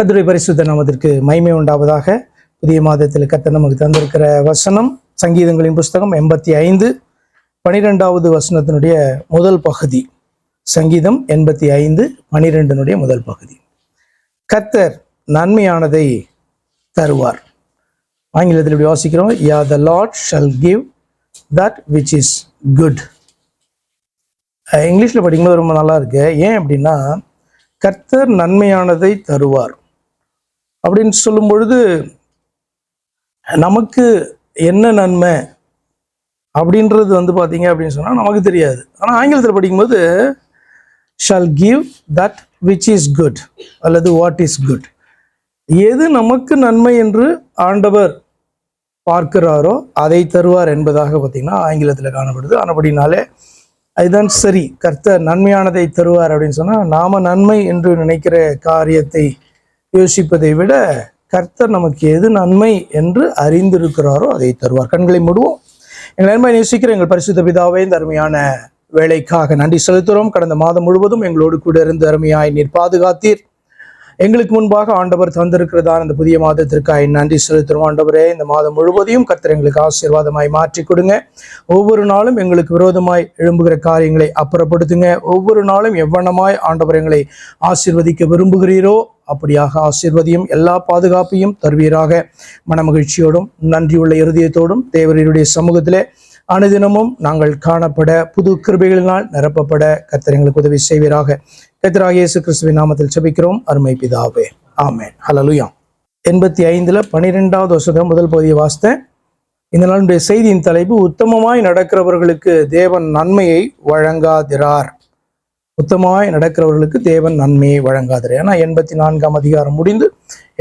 கத்துரை பரிசுத்த நாமத்திற்கு மைமை உண்டாவதாக புதிய மாதத்தில் கத்த நமக்கு தந்திருக்கிற வசனம் சங்கீதங்களின் புஸ்தகம் எண்பத்தி ஐந்து பனிரெண்டாவது வசனத்தினுடைய முதல் பகுதி. சங்கீதம் எண்பத்தி ஐந்து பனிரெண்டினுடைய முதல் பகுதி. கத்தர் நன்மையானதை தருவார். ஆங்கிலத்தில் இப்படி வாசிக்கிறோம்? Yea the Lord shall give that which is good இங்கிலீஷில் படிக்கும்போது ரொம்ப நல்லா இருக்கு. ஏன் அப்படின்னா கர்த்தர் நன்மையானதை தருவார். அப்படின்னு சொல்லும் பொழுது நமக்கு என்ன நன்மை அப்படின்றது வந்து பார்த்தீங்க அப்படின்னு சொன்னால் நமக்கு தெரியாது. ஆனால் ஆங்கிலத்தில் படிக்கும்போது shall give that which is good அல்லது வாட் இஸ் குட் எது நமக்கு நன்மை என்று ஆண்டவர் பார்க்கிறாரோ அதை தருவார் என்பதாக பார்த்தீங்கன்னா ஆங்கிலத்தில் காணப்படுது. ஆனபடினாலே அதுதான் சரி. கர்த்தர் நன்மையானதை தருவார் அப்படின்னு சொன்னால் நாம நன்மை என்று நினைக்கிற காரியத்தை யோசிப்பதை விட கர்த்தர் நமக்கு எது நன்மை என்று அறிந்திருக்கிறாரோ அதை தருவார். கண்களை மூடுவோம். எங்கள் நன்மை நேசிக்கிற எங்கள் பரிசுத்த பிதாவே இந்த அருமையான வேலைக்காக நன்றி செலுத்துகிறோம். கடந்த மாதம் முழுவதும் எங்களோடு கூட இருந்து அருமையாய் நீர் பாதுகாத்தீர். எங்களுக்கு முன்பாக ஆண்டவர் தந்திருக்கிறதான இந்த புதிய மாதத்திற்காக நன்றி செலுத்துகிறோம். ஆண்டவரே இந்த மாதம் முழுவதையும் கர்த்தர் எங்களுக்கு ஆசீர்வாதமாய் மாற்றி கொடுங்க. ஒவ்வொரு நாளும் எங்களுக்கு விரோதமாய் எழும்புகிற காரியங்களை அப்புறப்படுத்துங்க. ஒவ்வொரு நாளும் எவ்வளமாய் ஆண்டவர் எங்களை ஆசீர்வதிக்க விரும்புகிறீரோ அப்படியாக ஆசீர்வதியும் எல்லா பாதுகாப்பையும் தருவீராக. மனமகிழ்ச்சியோடும் நன்றியுள்ள இருதயத்தோடும் தேவரீருடைய சமூகத்திலே அனுதினமும் நாங்கள் காணப்பட புது கிருபைகளினால் நிரப்பப்பட கத்திரங்களுக்கு உதவி செய்வீராக. கத்திராக இயேசு கிறிஸ்துவின் நாமத்தில் செபிக்கிறோம் அருமை பிதாவே. ஆமேன். ஹலலுயா எண்பத்தி ஐந்துல பனிரெண்டாவது வருஷத்துல முதல் பகுதியை வாசித்தேன் இந்த நாளுடைய செய்தியின் தலைப்பு உத்தமமாய் நடக்கிறவர்களுக்கு தேவன் நன்மையை வழங்காதிரார். உத்தமமாய் நடக்கிறவர்களுக்கு தேவன் நன்மையை வழங்காதிரார் ஏன்னா எண்பத்தி நான்காம் அதிகாரம் முடிந்து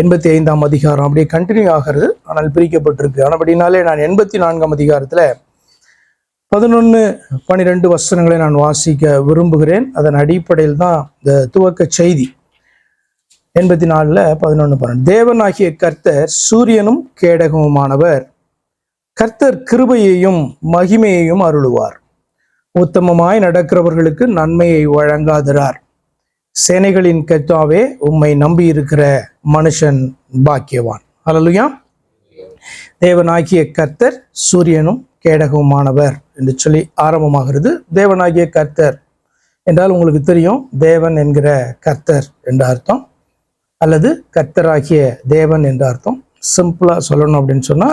எண்பத்தி ஐந்தாம் அதிகாரம் அப்படியே கண்டினியூ ஆகிறது. ஆனால் பிரிக்கப்பட்டிருக்கு. ஆனபடினாலே நான் எண்பத்தி நான்காம் அதிகாரத்தில் பதினொன்று பன்னிரெண்டு வசனங்களை நான் வாசிக்க விரும்புகிறேன். அதன் அடிப்படையில் தான் இந்த துவக்க செய்தி. எண்பத்தி நாலில் பதினொன்று பன்னெண்டு. தேவனாகிய கர்த்தர் சூரியனும் கேடகமுமானவர். கர்த்தர் கிருபையையும் மகிமையையும் அருளுவார். உத்தமமாய் நடக்கிறவர்களுக்கு நன்மையை வழங்காதிரார். சேனைகளின் கத்தாவே உம்மை நம்பி இருக்கிற மனுஷன் பாக்கியவான். அலலுயா தேவனாகிய கர்த்தர் சூரியனும் கேடகவுமானவர் என்று சொல்லி ஆரம்பமாகிறது. தேவனாகிய கர்த்தர் என்றால் உங்களுக்கு தெரியும் தேவன் என்கிற கர்த்தர் என்ற அர்த்தம். அல்லது கர்த்தராகிய தேவன் என்ற அர்த்தம். சிம்பிளா சொல்லணும் அப்படின்னு சொன்னா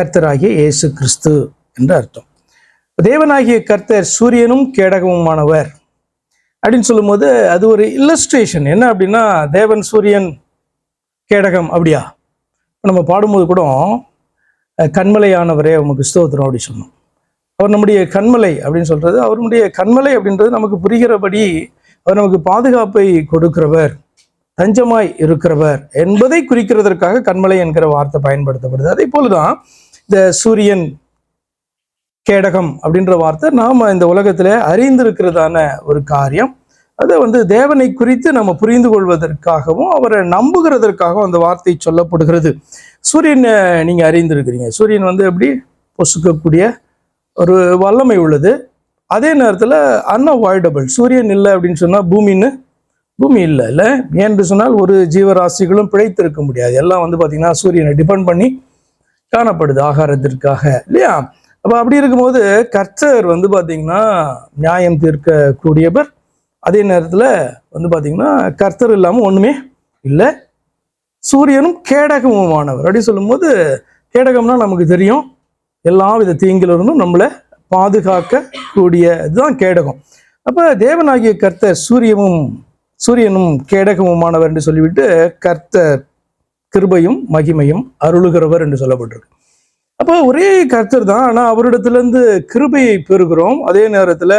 கர்த்தராகிய இயேசு கிறிஸ்து என்ற அர்த்தம். தேவனாகிய கர்த்தர் சூரியனும் கேடகமுமானவர். அப்படின்னு சொல்லும்போது அது ஒரு இல்லஸ்ட்ரேஷன் என்ன அப்படின்னா தேவன் சூரியன் கேடகம் அப்படியா? நம்ம பாடும்போது கூட கண்மலையானவரே உமக்கு ஸ்தோத்திரம் அப்படி சொன்னோம். அவர் நம்முடைய கண்மலை அப்படின்னு சொல்கிறது அவருடைய கண்மலை அப்படின்றது நமக்கு புரிகிறபடி அவர் நமக்கு பாதுகாப்பை கொடுக்கிறவர் தஞ்சமாய் இருக்கிறவர் என்பதை குறிக்கிறதற்காக கண்மலை என்கிற வார்த்தை பயன்படுத்தப்படுது. அதே போலதான் இந்த சூரியன் கேடகம் அப்படின்ற வார்த்தை நாம் இந்த உலகத்தில் அறிந்திருக்கிறதான ஒரு காரியம். அதை வந்து தேவனை குறித்து நம்ம புரிந்து கொள்வதற்காகவும் அவரை நம்புகிறதற்காகவும் அந்த வார்த்தை சொல்லப்படுகிறது. சூரியனை நீங்கள் அறிந்திருக்கிறீங்க. சூரியன் வந்து எப்படி? பொசுக்கக்கூடிய ஒரு வல்லமை உள்ளது. அதே நேரத்தில் அன்அவாய்டபிள் சூரியன் இல்லை அப்படின்னு சொன்னால் பூமின்னு? பூமி இல்லை இல்லை. ஏன்னு சொன்னால் ஒரு ஜீவராசிகளும் பிழைத்திருக்க முடியாது. எல்லாம் வந்து பார்த்திங்கன்னா சூரியனை டிபெண்ட் பண்ணி காணப்படுது ஆகாரத்திற்காக இல்லையா? அப்போ அப்படி இருக்கும்போது கர்த்தர் வந்து பார்த்தீங்கன்னா நியாயம் தீர்க்கக்கூடியவர். அதே நேரத்தில் வந்து பார்த்தீங்கன்னா கர்த்தர் இல்லாமல் ஒன்றுமே இல்லை. சூரியனும் கேடகமுமானவர். அப்படி சொல்லும்போது கேடகம்னா நமக்கு தெரியும். எல்லா வித தீங்கிலிருந்தும் நம்மளை பாதுகாக்க கூடிய இதுதான் கேடகம். அப்போ தேவனாகிய கர்த்தர் சூரியமும் சூரியனும் கேடகமுமானவர் என்று சொல்லிவிட்டு கர்த்தர் கிருபையும் மகிமையும் அருளுகிறவர் என்று சொல்லப்பட்டிருக்கு. அப்போ ஒரே கர்த்தர் தான் ஆனால் அவரிடத்துலேருந்து கிருபையை பெறுகிறோம். அதே நேரத்தில்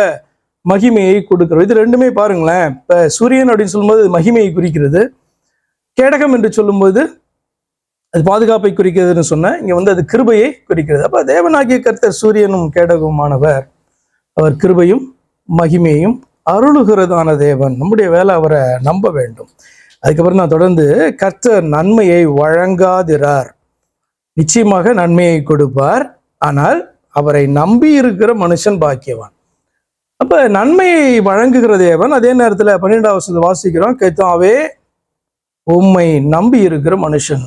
மகிமையை கொடுக்கிறோம். இது ரெண்டுமே பாருங்களேன். இப்போ சூரியன் அப்படின்னு சொல்லும்போது மகிமையை குறிக்கிறது. கேடகம் என்று சொல்லும்போது அது பாதுகாப்பை குறிக்கிறதுன்னு சொன்னேன். இங்கே வந்து அது கிருபையை குறிக்கிறது. அப்போ தேவனாகிய கர்த்தர் சூரியனும் கேடகமானவர் அவர் கிருபையும் மகிமையும் அருளுகிறதான தேவன். நம்முடைய வேலை அவரை நம்ப வேண்டும். அதுக்கப்புறம் நான் தொடர்ந்து கர்த்தர் நன்மையை வழங்காதிரார். நிச்சயமாக நன்மையை கொடுப்பார். ஆனால் அவரை நம்பி இருக்கிற மனுஷன் பாக்கியவான். அப்ப நன்மையை வழங்குகிற தேவன் அதே நேரத்தில் பன்னிரெண்டாவது வாசிக்கிறோம். கேத்தாவே உம்மை நம்பி இருக்கிற மனுஷன்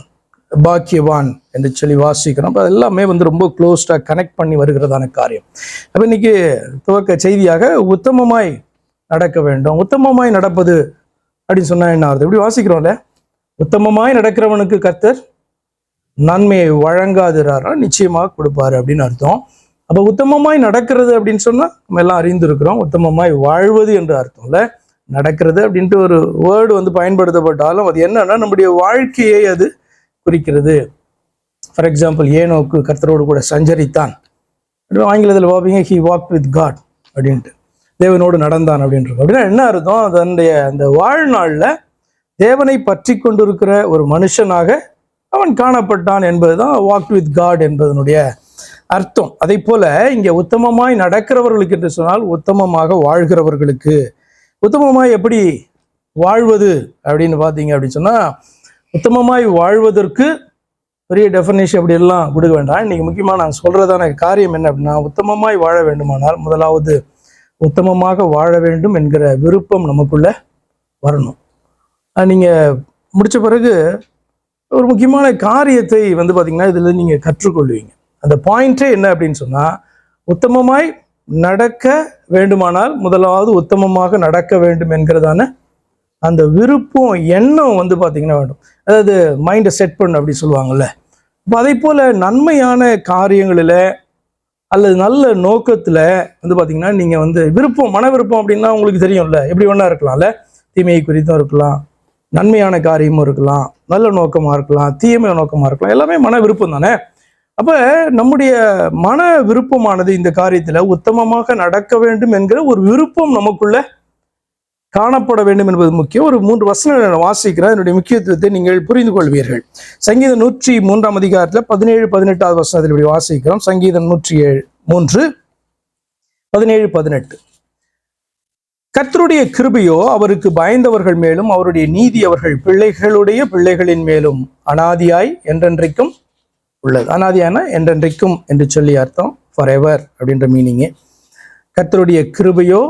பாக்கியவான் என்று சொல்லி வாசிக்கிறோம். அப்போ எல்லாமே வந்து ரொம்ப க்ளோஸ்டாக கனெக்ட் பண்ணி வருகிறதான காரியம். அப்போ இன்னைக்கு துவக்க செய்தியாக உத்தமமாய் நடக்க வேண்டும். உத்தமமாய் நடப்பது அப்படின்னு சொன்னால் என்ன ஆகுது இப்படி வாசிக்கிறோம்ல. உத்தமமாய் நடக்கிறவனுக்கு கர்த்தர் நன்மையை வழங்காதுறாரா நிச்சயமாக கொடுப்பாரு அப்படின்னு அர்த்தம். அப்போ உத்தமமாய் நடக்கிறது அப்படின்னு சொன்னால் நம்ம எல்லாம் அறிந்திருக்கிறோம். உத்தமமாய் வாழ்வது என்று அர்த்தம்ல நடக்கிறது அப்படின்ட்டு ஒரு வேர்டு வந்து பயன்படுத்தப்பட்டாலும் அது என்னன்னா நம்முடைய வாழ்க்கையை அது குறிக்கிறது. ஃபார் எக்ஸாம்பிள் ஏனோக்கு கர்த்தரோடு கூட சஞ்சரித்தான். ஆங்கிலத்தில் பார்ப்பீங்க ஹி வாக் வித் காட் அப்படின்ட்டு. தேவனோடு நடந்தான் அப்படின்றது. அப்படின்னா என்ன அர்த்தம்? அதனுடைய அந்த வாழ்நாளில் தேவனை பற்றி கொண்டிருக்கிற ஒரு மனுஷனாக அவன் காணப்பட்டான் என்பதுதான் வாக் வித் காட் என்பதனுடைய அர்த்தம். அதே போல இங்கே உத்தமமாய் நடக்கிறவர்களுக்கு என்று சொன்னால் உத்தமமாக வாழ்கிறவர்களுக்கு. உத்தமமாய் எப்படி வாழ்வது அப்படின்னு பார்த்தீங்க அப்படின்னு சொன்னால் உத்தமமாய் வாழ்வதற்கு பெரிய டெஃபினேஷன் அப்படி எல்லாம் கொடுக்க வேண்டாம். இன்றைக்கி முக்கியமாக நான் சொல்கிறதான காரியம் என்ன அப்படின்னா உத்தமமாய் வாழ வேண்டுமானால் முதலாவது உத்தமமாக வாழ வேண்டும் என்கிற விருப்பம் நமக்குள்ளே வரணும். நீங்கள் முடித்த பிறகு ஒரு முக்கியமான காரியத்தை வந்து பார்த்திங்கன்னா இதில் நீங்கள் கற்றுக்கொள்வீங்க. அந்த பாயிண்ட்டே என்ன அப்படின்னு சொன்னால் உத்தமமாய் நடக்க வேண்டுமானால் முதலாவது உத்தமமாக நடக்க வேண்டும் என்கிறதான அந்த விருப்பம் எண்ணம் வந்து பார்த்திங்கன்னா வேண்டும். அதாவது மைண்டை செட் பண்ணு அப்படி சொல்லுவாங்கள்ல இப்போ அதே போல் நன்மையான காரியங்களில் அல்லது நல்ல நோக்கத்தில் வந்து பார்த்தீங்கன்னா நீங்கள் வந்து விருப்பம் மன விருப்பம் அப்படின்னா உங்களுக்கு தெரியும்ல. எப்படி ஒன்றா இருக்கலாம்ல. தீமையை குறித்தும் இருக்கலாம். நன்மையான காரியமும் இருக்கலாம் நல்ல நோக்கமாக இருக்கலாம் தீமை நோக்கமாக இருக்கலாம் எல்லாமே மன விருப்பம் தானே? அப்போ நம்முடைய மன விருப்பமானது இந்த காரியத்தில் உத்தமமாக நடக்க வேண்டும் என்கிற ஒரு விருப்பம் நமக்குள்ள காணப்பட வேண்டும் என்பது முக்கியம். ஒரு மூன்று வசனம் நான் வாசிக்கிறேன். அதனுடைய முக்கியத்துவத்தை நீங்கள் புரிந்து கொள்வீர்கள். சங்கீதம் நூற்றி மூன்றாம் அதிகாரத்தில் பதினேழு பதினெட்டாவது வசனத்தில் இப்படி வாசிக்கிறோம். சங்கீதம் நூற்றி ஏழு மூன்று பதினேழு பதினெட்டு. கர்த்தருடைய கிருபையோ அவருக்கு பயந்தவர்கள் மேலும் அவருடைய நீதி அவர்கள் பிள்ளைகளுடைய பிள்ளைகளின் மேலும் அனாதியாய் என்றென்றைக்கும் உள்ளது. அனாதியான என்றென்றைக்கும் என்று சொல்லி அர்த்தம் ஃபார் எவர் அப்படின்ற மீனிங்கு கர்த்தருடைய கிருபையோ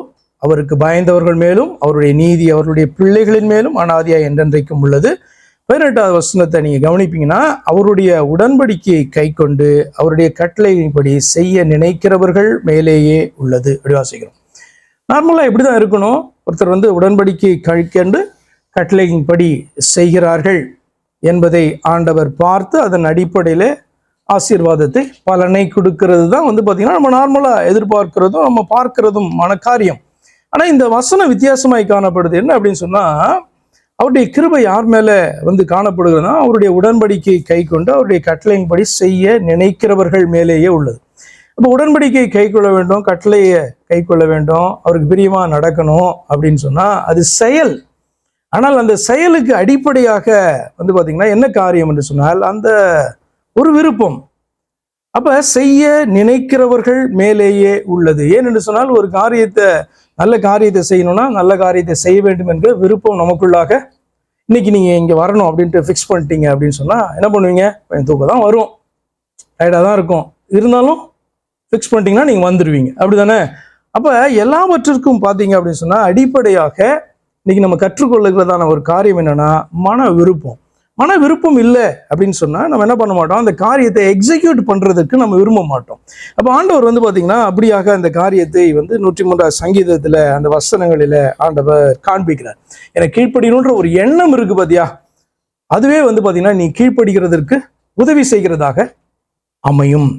அவருக்கு பயந்தவர்கள் மேலும் அவருடைய நீதி அவருடைய பிள்ளைகளின் மேலும் அனாதியாய் என்றென்றைக்கும் உள்ளது. பதினெட்டாவது வசனத்தை நீங்கள் கவனிப்பீங்கன்னா அவருடைய உடன்படிக்கையை கை கொண்டு அவருடைய கட்டளையின்படி செய்ய நினைக்கிறவர்கள் மேலேயே உள்ளது. அப்படி வாசிக்கிறோம். நார்மலாக இப்படி தான் இருக்கணும். ஒருத்தர் வந்து உடன்படிக்கை கழிக்கண்டு கட்டளையின்படி செய்கிறார்கள் என்பதை ஆண்டவர் பார்த்து அதன் அடிப்படையில் ஆசீர்வாதத்தை பலனை கொடுக்கிறது தான் வந்து பார்த்திங்கன்னா நம்ம நார்மலாக எதிர்பார்க்கிறதும் நம்ம பார்க்கிறதும் மன காரியம் ஆனால் இந்த வசனம் வித்தியாசமாய் காணப்படுது. என்ன அப்படின்னு சொன்னால் அவருடைய கிருபை யார் மேலே வந்து காணப்படுகிறதுனா அவருடைய உடன்படிக்கையை கை கொண்டு அவருடைய கட்டளையின்படி செய்ய நினைக்கிறவர்கள் மேலேயே உள்ளது. அப்போ உடன்படிக்கை கை கொள்ள வேண்டும் கட்டளையை கை கொள்ள வேண்டும் அவருக்கு பிரியமாக நடக்கணும் அப்படின்னு சொன்னால் அது செயல். ஆனால் அந்த செயலுக்கு அடிப்படையாக வந்து பார்த்தீங்கன்னா என்ன காரியம் என்று சொன்னால் அந்த ஒரு விருப்பம். அப்போ செய்ய நினைக்கிறவர்கள் மேலேயே உள்ளது. ஏன் என்று சொன்னால் ஒரு காரியத்தை நல்ல காரியத்தை செய்யணும்னா நல்ல காரியத்தை செய்ய வேண்டும் என்ற விருப்பம் நமக்குள்ளாக இன்னைக்கு நீங்கள் இங்கே வரணும் அப்படின்ட்டு ஃபிக்ஸ் பண்ணிட்டீங்க அப்படின்னு சொன்னால் என்ன பண்ணுவீங்க? கொஞ்சம் தூக்கம் தான் வரும் டயர்டாக தான் இருக்கும். இருந்தாலும் ஃபிக்ஸ் பண்ணிட்டீங்கன்னா நீங்கள் வந்துடுவீங்க அப்படி தானே அப்போ எல்லாவற்றிற்கும் பார்த்தீங்க அப்படின்னு சொன்னால் அடிப்படையாக இன்னைக்கு நம்ம கற்றுக்கொள்ளுகிறதான ஒரு காரியம் என்னன்னா மன விருப்பம். மன விருப்பம் இல்லை அப்படின்னு சொன்னால் நம்ம என்ன பண்ண மாட்டோம்? அந்த காரியத்தை எக்ஸிக்யூட் பண்ணுறதுக்கு நம்ம விரும்ப மாட்டோம். அப்போ ஆண்டவர் வந்து பார்த்தீங்கன்னா அப்படியாக அந்த காரியத்தை வந்து நூற்றி மூன்றாவது சங்கீதத்தில் அந்த வசனங்களில் ஆண்டவர் காண்பிக்கிறார். எனக்கு கீழ்ப்படியணுன்ற ஒரு எண்ணம் இருக்கு பாத்தியா? அதுவே வந்து பார்த்தீங்கன்னா நீ கீழ்ப்படுகிறதற்கு உதவி செய்கிறதாக அமையும்.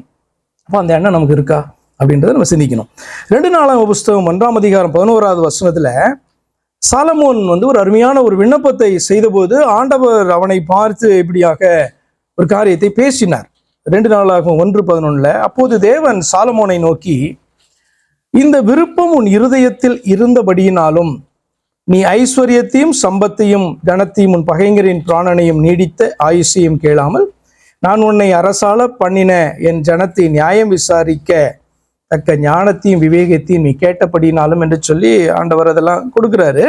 அப்போ அந்த எண்ணம் நமக்கு இருக்கா? அப்படின்றத நம்ம சிந்திக்கணும். ரெண்டு நாளாம் புஸ்தகம் ஒன்றாம் அதிகாரம் பதினோராவது வசனத்தில் சாலமோன் வந்து ஒரு அருமையான ஒரு விண்ணப்பத்தை செய்தபோது ஆண்டவர் அவனை பார்த்து இப்படியாக ஒரு காரியத்தை பேசினார். ரெண்டு நாளாகும் ஒன்று பதினொன்னுல அப்போது தேவன் சாலமோனை நோக்கி இந்த விருப்பம் உன் இருதயத்தில் இருந்தபடியினாலும் நீ ஐஸ்வர்யத்தையும் சம்பத்தையும் கனத்தையும் உன் பகைஞரின் பிராணனையும் நீடித்த ஆயுஷையும் கேளாமல் நான் உன்னை அரசால பண்ணின என் ஜனத்தை நியாயம் விசாரிக்க தக்க ஞானத்தையும் விவேகத்தையும் நீ கேட்டபடினாலும் என்று சொல்லி ஆண்டவர் அதெல்லாம் கொடுக்குறாரு.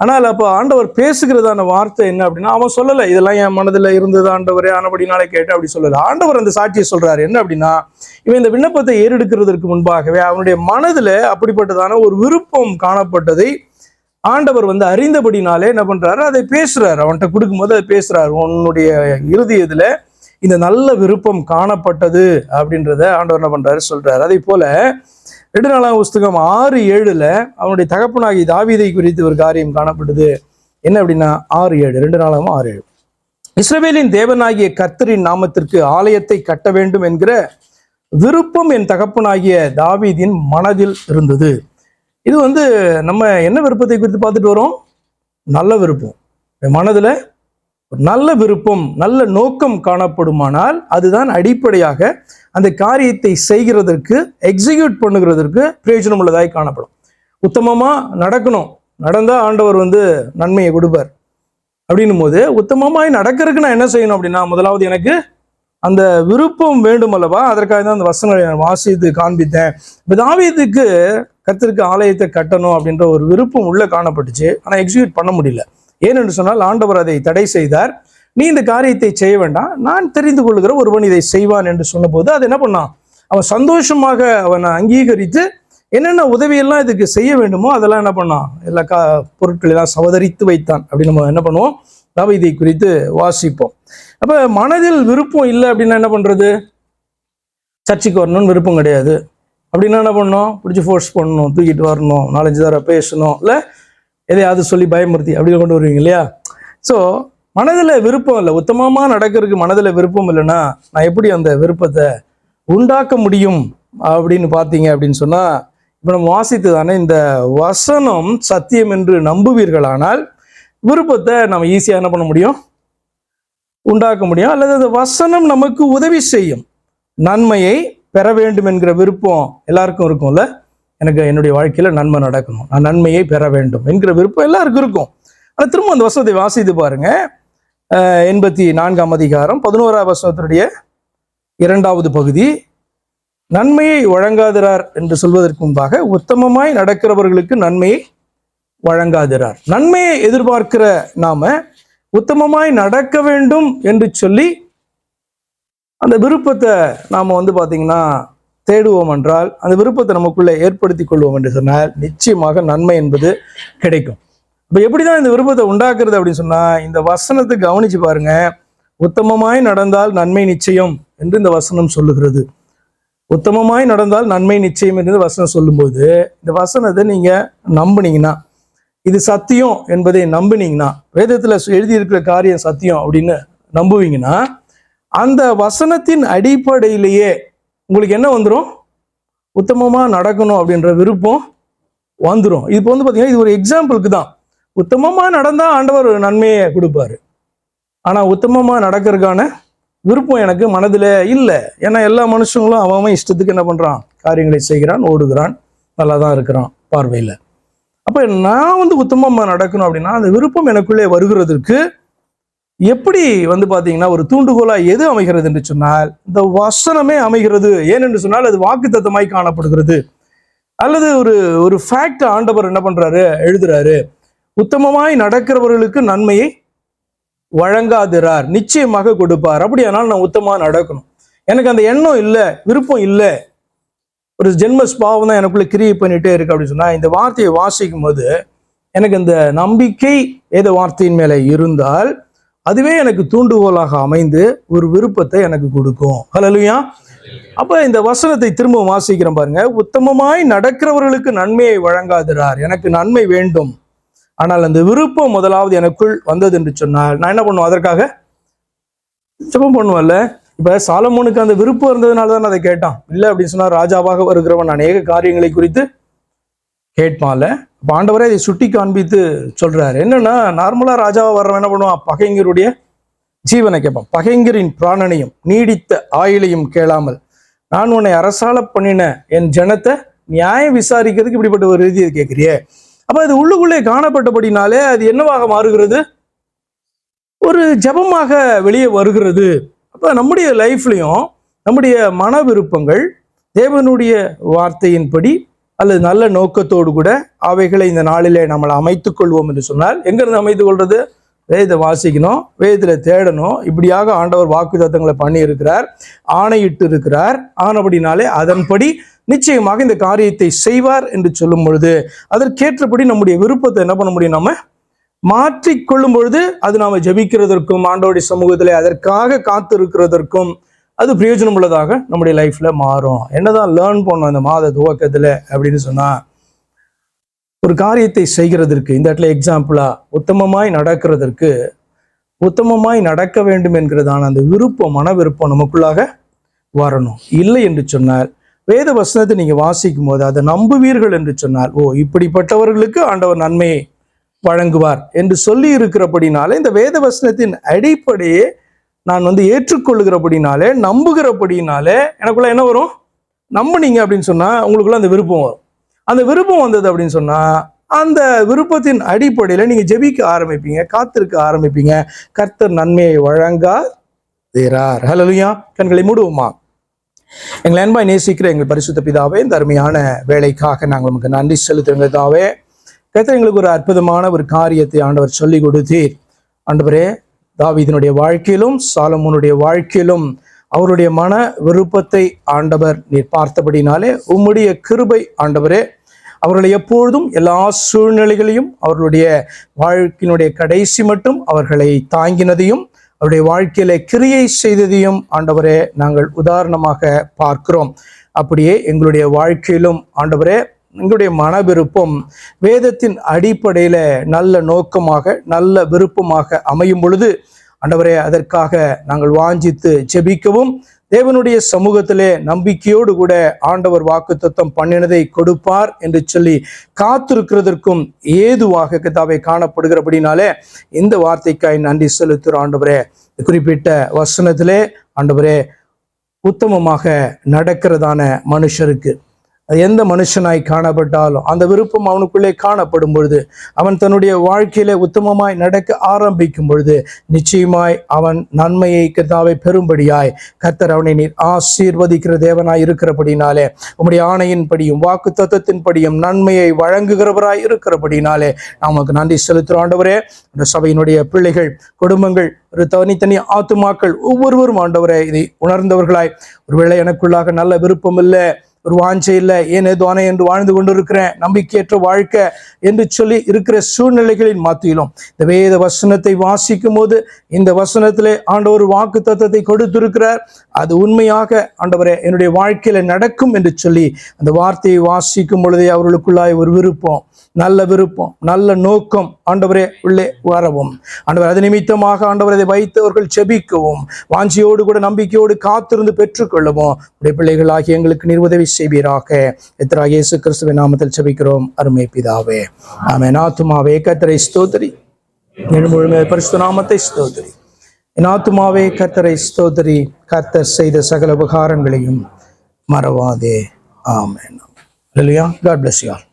ஆனால் அப்போ ஆண்டவர் பேசுகிறதான வார்த்தை என்ன அப்படின்னா அவன் சொல்லலை இதெல்லாம் என் மனதில் இருந்தது ஆண்டவரே ஆனபடினாலே கேட்டு அப்படி சொல்லலை. ஆண்டவர் அந்த சாட்சியை சொல்றாரு. என்ன அப்படின்னா இவன் இந்த விண்ணப்பத்தை ஏறெடுக்கிறதற்கு முன்பாகவே அவனுடைய மனதில் அப்படிப்பட்டதான ஒரு விருப்பம் காணப்பட்டதை ஆண்டவர் வந்து அறிந்தபடினாலே என்ன பண்றாரு? அதை பேசுறாரு. அவன்கிட்ட கொடுக்கும்போது அதை பேசுறாரு. உன்னுடைய இறுதியதுல இந்த நல்ல விருப்பம் காணப்பட்டது அப்படின்றத ஆண்டவர் என்ன பண்ணுறாரு சொல்கிறார் அதே போல் ரெண்டு நாளாம் புஸ்தகம் ஆறு ஏழில் அவனுடைய தகப்பனாகி தாவீதை குறித்து ஒரு காரியம் காணப்பட்டது. என்ன அப்படின்னா ஆறு ஏழு. ரெண்டு நாளாகவும் ஆறு ஏழு. இஸ்ரவேலின் தேவனாகிய கர்த்தரின் நாமத்திற்கு ஆலயத்தை கட்ட வேண்டும் என்கிற விருப்பம் என் தகப்பனாகிய தாவீதின் மனதில் இருந்தது. இது வந்து நம்ம என்ன விருப்பத்தை குறித்து பார்த்துட்டு வரோம்? நல்ல விருப்பம். மனதில் நல்ல விருப்பம் நல்ல நோக்கம் காணப்படுமானால் அதுதான் அடிப்படையாக அந்த காரியத்தை செய்கிறதற்கு எக்ஸிக்யூட் பண்ணுகிறதற்கு பிரயோஜனம் உள்ளதாய் காணப்படும். உத்தமமாக நடக்கணும். நடந்தால் ஆண்டவர் வந்து நன்மையை கொடுப்பார். அப்படின்னும் போது உத்தமமாய் நடக்கிறதுக்கு நான் என்ன செய்யணும் அப்படின்னா முதலாவது எனக்கு அந்த விருப்பம் வேண்டும் அல்லவா? அதற்காக தான் அந்த வசனங்களை நான் வாசித்து காண்பித்தேன். இப்போ தாவியத்துக்கு கத்திற்கு ஆலயத்தை கட்டணும் அப்படின்ற ஒரு விருப்பம் உள்ளே காணப்பட்டுச்சு. ஆனால் எக்ஸிக்யூட் பண்ண முடியல. ஏனென்று சொன்னால் ஆண்டவர் அதை தடை செய்தார். நீ இந்த காரியத்தை செய்ய வேண்டாம். நான் தெரிந்து கொள்கிற ஒருவன் இதை செய்வான் என்று சொன்னபோது அது என்ன பண்ணான்? அவன் சந்தோஷமாக அவனை அங்கீகரித்து என்னென்ன உதவியெல்லாம் இதுக்கு செய்ய வேண்டுமோ அதெல்லாம் என்ன பண்ணான்? எல்லா கா பொருட்களெல்லாம் சவதரித்து வைத்தான். அப்படின்னு நம்ம என்ன பண்ணுவோம்? தாவீதை குறித்து வாசிப்போம். அப்போ மனதில் விருப்பம் இல்லை அப்படின்னா என்ன பண்ணுறது சர்ச்சைக்கு வரணும்னு விருப்பம் கிடையாது. அப்படின்னா என்ன பண்ணோம் பிடிச்சி ஃபோர்ஸ் பண்ணணும். தூக்கிட்டு வரணும். நாலஞ்சு தடவை பேசணும். இல்லை எதையாவது சொல்லி பயமுறுத்தி அப்படி கொண்டு வருவீங்க இல்லையா? ஸோ மனதில் விருப்பம் இல்லை. உத்தமமாக நடக்கிறதுக்கு மனதில் விருப்பம் இல்லைன்னா நான் எப்படி அந்த விருப்பத்தை உண்டாக்க முடியும் அப்படின்னு பார்த்தீங்க அப்படின்னு சொன்னால் இப்போ நம்ம வாசித்து தானே இந்த வசனம் சத்தியம் என்று நம்புவீர்களானால் விருப்பத்தை நம்ம ஈஸியாக என்ன பண்ண முடியும்? உண்டாக்க முடியும். அல்லது அந்த வசனம் நமக்கு உதவி செய்யும். நன்மையை பெற வேண்டும் என்கிற விருப்பம் எல்லாருக்கும் இருக்கும்ல? எனக்கு என்னுடைய வாழ்க்கையில் நன்மை நடக்கணும். நான் நன்மையை பெற வேண்டும் என்கிற விருப்பம் எல்லாருக்கும் இருக்கும். ஆனால் திரும்ப அந்த வசனத்தை வாசித்து பாருங்க. எண்பத்தி நான்காம் அதிகாரம் பதினோராம் வசனத்தினுடைய இரண்டாவது பகுதி. நன்மையை வழங்காதிரார் என்று சொல்வதற்கு முன்பாக உத்தமமாய் நடக்கிறவர்களுக்கு நன்மையை வழங்காதிரார். நன்மையை எதிர்பார்க்கிற நாம உத்தமமாய் நடக்க வேண்டும் என்று சொல்லி அந்த விருப்பத்தை நாம் வந்து பார்த்தீங்கன்னா தேடுவோம் என்றால் அந்த விருப்பத்தை நமக்குள்ளே ஏற்படுத்தி கொள்வோம் என்று சொன்னால் நிச்சயமாக நன்மை என்பது கிடைக்கும். இப்போ எப்படி தான் இந்த விருப்பத்தை உண்டாக்குறது அப்படின்னு சொன்னால் இந்த வசனத்தை கவனிச்சு பாருங்க. உத்தமமாய் நடந்தால் நன்மை நிச்சயம் என்று இந்த வசனம் சொல்லுகிறது. உத்தமமாய் நடந்தால் நன்மை நிச்சயம் என்று இந்த வசனம் சொல்லும்போது இந்த வசனத்தை நீங்கள் நம்புனீங்கன்னா இது சத்தியம் என்பதை நம்புனீங்கன்னா வேதத்தில் எழுதியிருக்கிற காரியம் சத்தியம் அப்படின்னு நம்புவீங்கன்னா அந்த வசனத்தின் அடிப்படையிலேயே உங்களுக்கு என்ன வந்துடும் உத்தமமாக நடக்கணும் அப்படின்ற விருப்பம் வந்துடும் இப்போ வந்து பார்த்தீங்கன்னா இது ஒரு எக்ஸாம்பிளுக்கு தான். உத்தமமாக நடந்தால் ஆண்டவர் நன்மையை கொடுப்பாரு. ஆனால் உத்தமமாக நடக்கிறதுக்கான விருப்பம் எனக்கு மனதில் இல்லை. ஏன்னா எல்லா மனுஷங்களும் அவன் அவன் இஷ்டத்துக்கு என்ன பண்ணுறான் காரியங்களை செய்கிறான் ஓடுகிறான் நல்லா தான் இருக்கிறான் பார்வையில். அப்போ நான் வந்து உத்தமமாக நடக்கணும் அப்படின்னா அந்த விருப்பம் எனக்குள்ளே வருகிறதற்கு எப்படி வந்து பார்த்தீங்கன்னா ஒரு தூண்டுகோலாக எது அமைகிறது என்று சொன்னால் இந்த வசனமே அமைகிறது. ஏனென்று சொன்னால் அது வாக்குத்தத்தமாய் காணப்படுகிறது. அல்லது ஒரு ஒரு ஃபேக்ட் ஆண்டவர் என்ன பண்ணுறாரு எழுதுறாரு. உத்தமமாய் நடக்கிறவர்களுக்கு நன்மையை வழங்காதிரார் நிச்சயமாக கொடுப்பார். அப்படியானால் நான் உத்தமாக நடக்கணும். எனக்கு அந்த எண்ணம் இல்லை விருப்பம் இல்லை. ஒரு ஜென்ம ஸ்பாவம் தான் எனக்குள்ளே கிரியை பண்ணிட்டே இருக்கு அப்படின்னு சொன்னால் இந்த வார்த்தையை வாசிக்கும் போது எனக்கு இந்த நம்பிக்கை ஏத வார்த்தையின் மேலே இருந்தால் அதுவே எனக்கு தூண்டுகோலாக அமைந்து ஒரு விருப்பத்தை எனக்கு கொடுக்கும். ஹலலுயா அப்போ இந்த வசனத்தை திரும்ப வாசிக்கிறேன் பாருங்க. உத்தமமாய் நடக்கிறவர்களுக்கு நன்மையை வழங்காதிரார். எனக்கு நன்மை வேண்டும். ஆனால் அந்த விருப்பம் முதலாவது எனக்குள் வந்தது என்று சொன்னால் நான் என்ன பண்ணுவேன் அதற்காக? ஜெபம் பண்ணுவேன்ல. இப்போ சாலமோனுக்கு அந்த விருப்பம் இருந்ததுனால தான் அதை கேட்டான். இல்லை அப்படின்னு சொன்னால் ராஜாவாக வருகிறவன் அநேக காரியங்களை குறித்து கேட்பான்ல. அப்ப ஆண்டவரே இதை சுட்டி காண்பித்து சொல்கிறார் என்னென்னா நார்மலாக ராஜாவை வர்றவன் என்ன பண்ணுவான்? பகைஞருடைய ஜீவனை கேட்பான். பகைஞரின் பிராணனையும் நீடித்த ஆயுளையும் கேளாமல் நான் உன்னை அரசால பண்ணின என் ஜனத்தை நியாயம் விசாரிக்கிறதுக்கு இப்படிப்பட்ட ஒரு ரீதியை கேட்குறியே. அப்போ அது உள்ளுக்குள்ளே காணப்பட்டபடினாலே அது என்னவாக மாறுகிறது? ஒரு ஜெபமாக வெளியே வருகிறது. அப்போ நம்முடைய லைஃப்லையும் நம்முடைய மன விருப்பங்கள் தேவனுடைய வார்த்தையின்படி அல்லது நல்ல நோக்கத்தோடு கூட அவைகளை இந்த நாளிலே நம்மளை அமைத்துக் கொள்வோம் என்று சொன்னால் எங்கிருந்து அமைத்துக் கொள்றது? வேதத்தை வாசிக்கணும் வேதத்தில் தேடணும். இப்படியாக ஆண்டவர் வாக்குத்தத்தங்களை பண்ணியிருக்கிறார் ஆணையிட்டு இருக்கிறார். ஆனபடினாலே அதன்படி நிச்சயமாக இந்த காரியத்தை செய்வார் என்று சொல்லும் பொழுது அதற்கேற்றபடி நம்முடைய விருப்பத்தை என்ன பண்ண முடியும் நம்ம மாற்றிக்கொள்ளும் பொழுது அது நாம் ஜபிக்கிறதற்கும் ஆண்டோடைய சமூகத்திலே அதற்காக காத்திருக்கிறதற்கும் அது பிரயோஜனம் உள்ளதாக நம்முடைய லைஃப்பில் மாறும். என்னதான் லேர்ன் பண்ணோம் இந்த மாத துவக்கத்தில் அப்படின்னு சொன்னால் ஒரு காரியத்தை செய்கிறதற்கு இந்த இடத்துல எக்ஸாம்பிளாக உத்தமமாய் நடக்கிறதற்கு உத்தமமாய் நடக்க வேண்டும் என்கிறதான அந்த விருப்பம் மன விருப்பம் நமக்குள்ளாக வரணும். இல்லை என்று சொன்னால் வேத வசனத்தை நீங்கள் வாசிக்கும் போது அதை நம்புவீர்கள் என்று சொன்னால் ஓ இப்படிப்பட்டவர்களுக்கு ஆண்டவர் நன்மையை வழங்குவார் என்று சொல்லி இருக்கிறபடினால இந்த வேத வசனத்தின் அடிப்படையே நான் வந்து ஏற்றுக்கொள்ளுகிறபடினாலே நம்புகிறபடினாலே எனக்குள்ள என்ன வரும்? நம்புனீங்க அப்படின்னு சொன்னா உங்களுக்குள்ள அந்த விருப்பம் வரும். அந்த விருப்பம் வந்தது அப்படின்னு சொன்னா அந்த விருப்பத்தின் அடிப்படையில நீங்க ஜெபிக்க ஆரம்பிப்பீங்க காத்திருக்க ஆரம்பிப்பீங்க. கர்த்தர் நன்மையை வழங்காதீரார். ஹலலுயா கண்களை மூடுவோமா? எங்களை அன்பாய் நேசிக்கிற எங்கள் பரிசுத்த பிதாவே இந்த அருமையான வேலைக்காக நாங்கள் உங்களுக்கு நன்றி செலுத்துகிறதாவே தாவே கர்த்தர் எங்களுக்கு ஒரு அற்புதமான ஒரு காரியத்தை ஆண்டவர் சொல்லி கொடுத்தீர். ஆண்டவரே தாவீதினுடைய வாழ்க்கையிலும் சாலமோனுடைய வாழ்க்கையிலும் அவருடைய மன விருப்பத்தை ஆண்டவர் நீர் பார்த்தபடினாலே உம்முடைய கிருபை ஆண்டவரே அவர்களை எப்பொழுதும் எல்லா சூழ்நிலைகளையும் அவர்களுடைய வாழ்க்கையினுடைய கடைசி மட்டும் அவர்களை தாங்கினதையும் அவருடைய வாழ்க்கையில கிரியை செய்ததையும் ஆண்டவரே நாங்கள் உதாரணமாக பார்க்கிறோம். அப்படியே எங்களுடைய வாழ்க்கையிலும் ஆண்டவரே எங்களுடைய மன விருப்பம் வேதத்தின் அடிப்படையில் நல்ல நோக்கமாக நல்ல விருப்பமாக அமையும் பொழுது ஆண்டவரே அதற்காக நாங்கள் வாஞ்சித்து ஜெபிக்கவும். தேவனுடைய சமூகத்திலே நம்பிக்கையோடு கூட ஆண்டவர் வாக்குத்தத்தம் பண்ணினதை கொடுப்பார் என்று சொல்லி காத்திருக்கிறதற்கும் ஏதுவாக கிதாவை காணப்படுகிறபடினாலே இந்த வார்த்தைக்காய் நன்றி செலுத்துகிற ஆண்டவரே. குறிப்பிட்ட வசனத்திலே ஆண்டவரே உத்தமமாக நடக்கிறதான மனுஷருக்கு அது எந்த மனுஷனாய் காணப்பட்டாலும் அந்த விருப்பம் அவனுக்குள்ளே காணப்படும் பொழுது அவன் தன்னுடைய வாழ்க்கையிலே உத்தமமாய் நடக்க ஆரம்பிக்கும் பொழுது நிச்சயமாய் அவன் நன்மையை கர்த்தாவை பெறும்படியாய் கர்த்தர் அவனை நீர் ஆசீர்வதிக்கிற தேவனாய் இருக்கிறபடினாலே உம்முடைய ஆணையின்படியும் வாக்கு தத்துவத்தின்படியும் நன்மையை வழங்குகிறவராய் இருக்கிறபடினாலே நமக்கு நன்றி செலுத்துகிற ஆண்டவரே இந்த சபையினுடைய பிள்ளைகள் குடும்பங்கள் ஒரு தனித்தனி ஆத்துமாக்கள் ஒவ்வொருவரும் ஆண்டவரே இதை உணர்ந்தவர்களாய் ஒருவேளை எனக்குள்ளாக நல்ல விருப்பம் இல்லை ஒரு வாஞ்சை இல்லை. ஏன் ஏதோனே என்று வாழ்ந்து கொண்டிருக்கிறேன். நம்பிக்கையற்ற வாழ்க்கை என்று சொல்லி இருக்கிற சூழ்நிலைகளின் மத்தியிலும். இந்த வேத வசனத்தை வாசிக்கும் போது இந்த வசனத்திலே ஆண்டவர் வாக்கு தத்துவத்தை கொடுத்திருக்கிறார். அது உண்மையாக ஆண்டவரே என்னுடைய வாழ்க்கையில் நடக்கும் என்று சொல்லி அந்த வார்த்தையை வாசிக்கும் பொழுதே அவர்களுக்குள்ளாய் ஒரு விருப்பம் நல்ல விருப்பம் நல்ல நோக்கம் ஆண்டவரே உள்ளே வரவும். ஆண்டவர் அது நிமித்தமாக ஆண்டவர் அதை வைத்தவர்கள் செபிக்கவும் வாஞ்சியோடு கூட நம்பிக்கையோடு காத்திருந்து பெற்றுக்கொள்ளவும். உடைய பிள்ளைகளாகி எங்களுக்கு நீர் உதவி செய்வீராக. எத்திரா இயேசு கிறிஸ்துவின் நாமத்தில் செபிக்கிறோம். அருமை பிதாவே. ஆமே நாத்துமாவே கத்தரை ஸ்தோத்திரி. என் முழுமை பரிசுத்த நாமத்தை ஸ்தோத்திரி. நாத்துமாவே கத்தரை கர்த்தரை ஸ்தோத்திரி. கர்த்தர் செய்த சகல உபகாரங்களையும் மறவாதே. ஆமென். இல்லையா காட் பிளஸ் யூ ஆல்